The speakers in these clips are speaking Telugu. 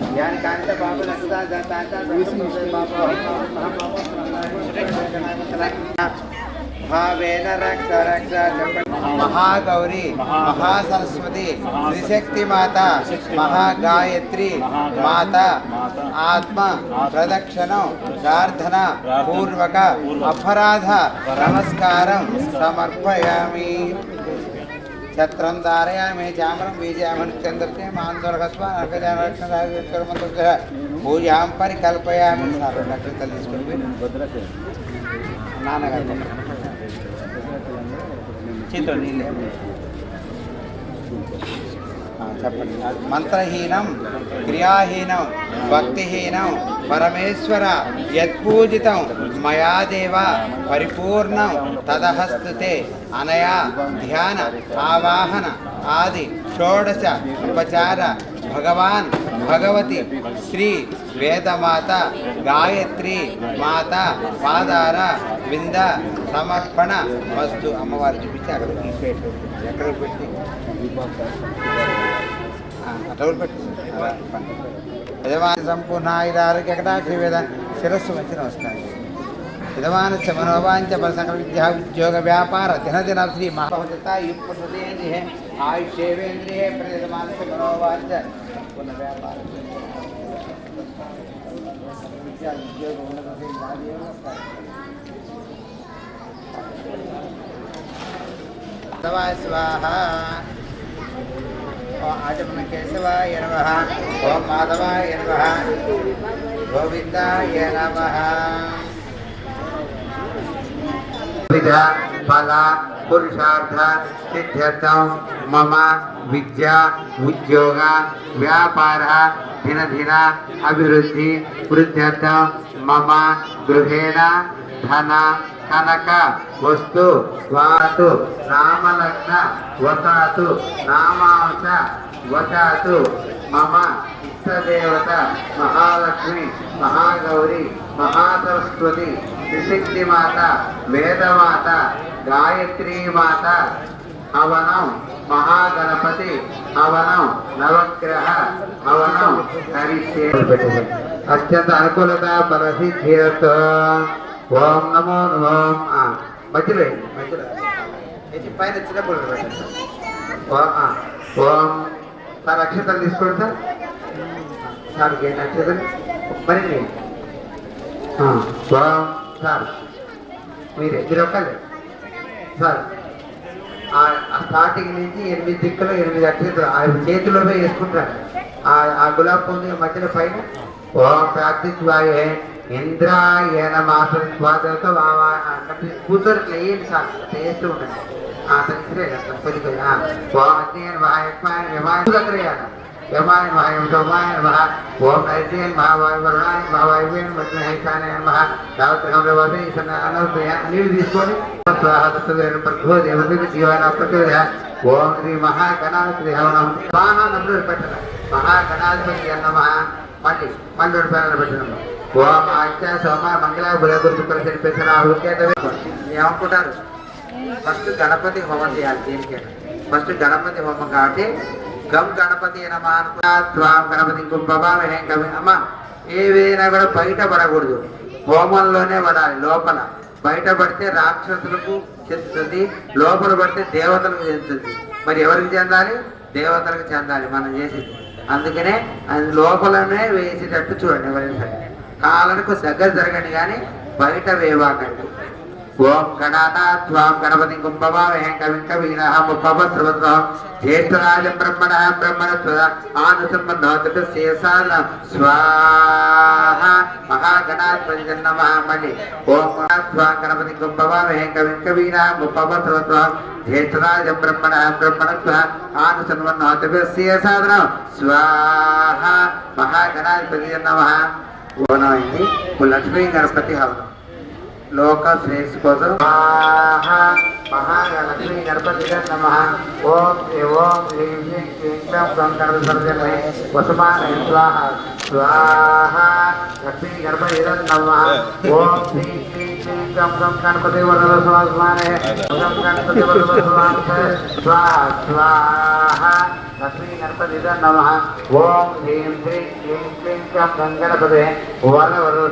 ज्ञान कांत पाप रक्तदा दाता पाप भावेन रक्त रक्त महागौरी महासरस्वती त्रिशक्ति माता महागायत्री माता आत्मा प्रदक्षिण प्रार्थन पूर्वक अपराध नमस्कार समर्पयामी ఛత్రం ధారయామి చామరం బీజామని చంద్రతే మాందోరకస్వ అర్గజారక్షణ పూజాం పరికల్పయామి సార్ నక్షత్రాలు తీసుకొని నాన్నగారు చిత్రం నీళ్ళే ఆ, చెప్పండి. మంత్రహీనం క్రియాహీనం భక్తిహీనం పరమేశ్వర యత్పూజితం మయాదేవ పరిపూర్ణం తదహస్తుతే అనయా ధ్యాన ఆవాహన ఆది షోడశ ఉపచార భగవాన్ భగవతి శ్రీ వేదమాత గాయత్రి మాత పాదార వింద సమర్పణ వస్తు. అమ్మవారు చూపించి అక్కడ తీసిపెట్టు ఎక్కడ పెట్టి అటవులు పెట్టి యజమాని సంపూర్ణ ఆయుర ఆరోగ్య కటాక్ష వేద శిరస్సు మంచి నమస్కారం యజమానస్య మనోవాంచ పరసకల విద్యా ఉద్యోగ వ్యాపార దినదిన శ్రీ మహాపతితాయుపేంద్రియ ఆయుష్యేవేంద్రియ ప్రయజమానస్య మనోవాంచ పునః వ్యాపార విద్యా ఉద్యోగ ఉన్నత స్వాహ ఓం ఆచమన కేశవాయ నమ. ఓం మాధవాయ నమ. గోవిందాయ నమ. ఫల పురుషార్థ సిద్ధ్యర్థం మమ విద్య ఉద్యోగ వ్యాపార దినదిన అభివృద్ధి వృద్ధ్యర్థం మమ గృహేణ ధన కనక వస్తు వాతు నామలగ్న వసాతు నామాంశ వసాతు మమ ఇష్టదేవత మహాలక్ష్మి మహాగౌరి మహాసరస్వతి త్రిశక్తి మాత వేదమాత గాయత్రీ మాత హవనం మహాగణపతి హవనం నవగ్రహ హవనం హరిష్యే అత్యంత అనుకూలత బలసిద్ధ్యర్థ ఓం నమో నమో. మధ్యలో మధ్యలో. ఇది పైన చిన్నప్పుడు ఓం. సార్ అక్షతలు తీసుకోండి సార్. సార్ ఏంటి అక్షతలు. మరి ఓం సార్. మీరే మీరు ఒక్కలే సార్ ఆ స్టార్టింగ్ నుంచి ఎనిమిది దిక్కులు ఎనిమిది అక్షతలు ఆ చేతిలో వేసుకుంటారు. ఆ గులాబ్ పొంది మధ్యలో పైన. ఓం ప్రార్థిత్వాయే ఇంద్రాయ నమాస స్వాదతో కూతురు ఇట్లా వేయండి సార్ అట్లా ఉండండి ఆ తంత్రే కొద్ది కొద్ది ఓం అగ్నేయ మహా యమాయ దగ్గర వేయాలి యమాయ ఓం నైతేన్ మహావాయు వరుణాయ మహావాయువేన్ మధ్య హైతానే మహా యావత్రం వదే అనవసయ నీళ్ళు తీసుకొని స్వాహతత్వేన ప్రభో దేవతకు జీవన ప్రచోదయ. ఓం శ్రీ మహాగణాధిపతి హవనం. స్వాహ నమ్ముడు పెట్టడం మహాగణాధిపతి అన్నమ మళ్ళీ మళ్ళీ రెండు పేర్లు పెట్టడం ఓం ఆచ్య సోమ మంగళ బుధ గురు శుక్ర శని పెసర రాహు కేతవే ఏమనుకుంటారు ఫస్ట్ గణపతి హోమం చేయాలి దేనికైనా. ఫస్ట్ గణపతి హోమం కాబట్టి గం గణపతి నమ స్వాం గణపతి కుంభభావే కవి అమ్మ ఏవైనా కూడా బయట పడకూడదు. హోమంలోనే పడాలి లోపల. బయట పడితే రాక్షసులకు చెందుతుంది లోపల పడితే దేవతలకు చెందుతుంది. మరి ఎవరికి చెందాలి? దేవతలకు చెందాలి మనం చేసేది. అందుకనే అది లోపలనే వేసేటట్టు చూడండి ఎవరైనా సరే. కాలనకు దగ్గర జరగండి కానీ బయట వేవాకండి. ఓం గణానాథ్ స్వాం గణపతి కుంభమావహం కవిం కవీన ముప్పభద్రభద్ర జ్యేష్ఠరాజం బ్రహ్మణ బ్రహ్మణ ఆను సంబంధ శేషాల స్వాహ మహాగణాధిపతి నమ ఓం స్వా గణపతి కుంభవామే కవి కవీనా ముప్పవత్వ జ్యేష్ఠరాజ బ్రహ్మణ బ్రహ్మణత్వ ఆనుసన్వన్నోతవ్యస్య సాధనం స్వాహ మహాగణాధిపతి నమ ఓనం అయింది లక్ష్మీ గణపతి హవనం. లోక శ్రేయస్ కోసం. మహాలక్ష్మీ గణపతి నమ. ఓం ఓం హ్రీం హ్రీం క్లీం క్లం గణపతి వసుమాన స్వాహ. స్వాహ లక్ష్మీ గణపతి నమ. ఓం శ్రీ శ్రీ క్లీం క్లం క్లం గణపతి వరద స్వాస్మానే క్లం గణపతి వరద స్వాహ స్వాహ. లక్ష్మీ గణపతి నమ. ఓం హ్రీం హ్రీం క్లీం క్లీం క్లం గం గణపతి. వరద వరద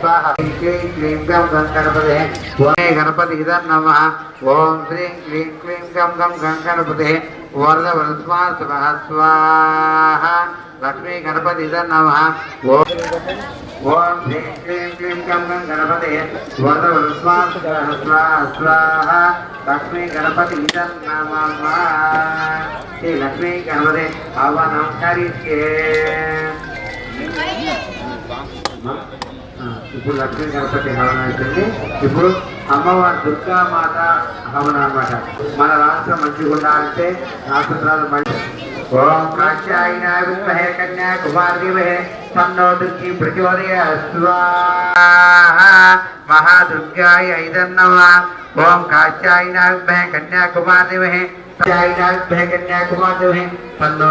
స్వాహ. హ్రీం క్లీం క్లీం క్లం గం గణపతి. ఓమే నమ. ఓం శ్రీం క్లీం క్లీం గం గం గం గణపతి. వరద వరద స్వాహ స్వాహ. లక్ష్మీ గణపతి నమ. ఓం ఓం హ్రీం క్లీం క్లీం గం గం గణపతి స్వాహ లక్ష్మీ గణపతి శ్రీ లక్ష్మీ గణపతి అవ కరిష్యే ఇప్పుడు లక్ష్మీ గణపతి హవనం అవుతుంది ఇప్పుడు అమ్మవారి దుర్గామాత హవనం అనమాట మన రాష్ట్రం మంచిగుండా అంటే రాష్ట్రాలు మంచి ఓం కాక్షాయి విద్మహే కన్యా కుమార్దిమహే తన్నో దుర్గి ప్రచోదయ స్వాహ మహాదుర్గాయ ఐదన్నమ ఓం కాశ్యాయన విద్మహే కన్యా కుమార్దిమహే కాశ్యాయన విద్మహే కన్యా కుమార్దిమహే తన్నో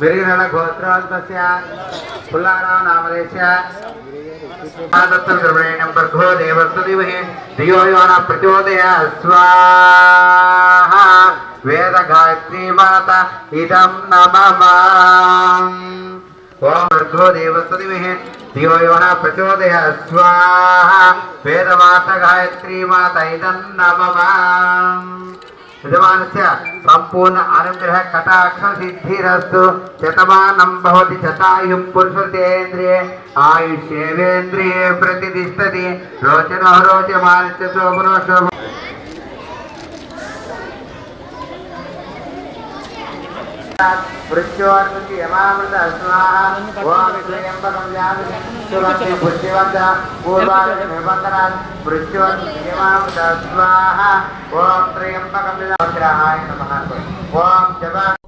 తత్పురుషాయ మహారుద్రాయ కృష్ణమానామదేశ్య సకుటుంబస్య విరిగణ గోత్రోద్భస్య పుల్లారావు నామదేశ్య దత్తద్రవణేనం భర్గో దేవస్తు దివహి ధియో యో న ప్రచోదయ స్వాహ వేద గాయత్రీ మాత ఇదం నమమ ఓం భర్గో దేవస్తు దివహి ధియో యో న ప్రచోదయ స్వాహ వేదమాత గాయత్రీ మాత ఇదం నమమ యజమానస్య సంపూర్ణ అనుగ్రహ కటాక్ష సిద్ధిరస్తు శతమానం భవతి శతాయు పురుషతేంద్రియే ఆయుష్యేంద్రియే ప్రతిష్టతి రోచనో రోచమానస్య శోభనో శోభ వృక్షోర్ముఖి యమామృత స్వాహ ఓం త్రయంబకం యామి పూర్వాది నిబంధనాత్ వృక్షోర్ముఖి యమామృత స్వాహ ఓం త్రయంబకం ఓం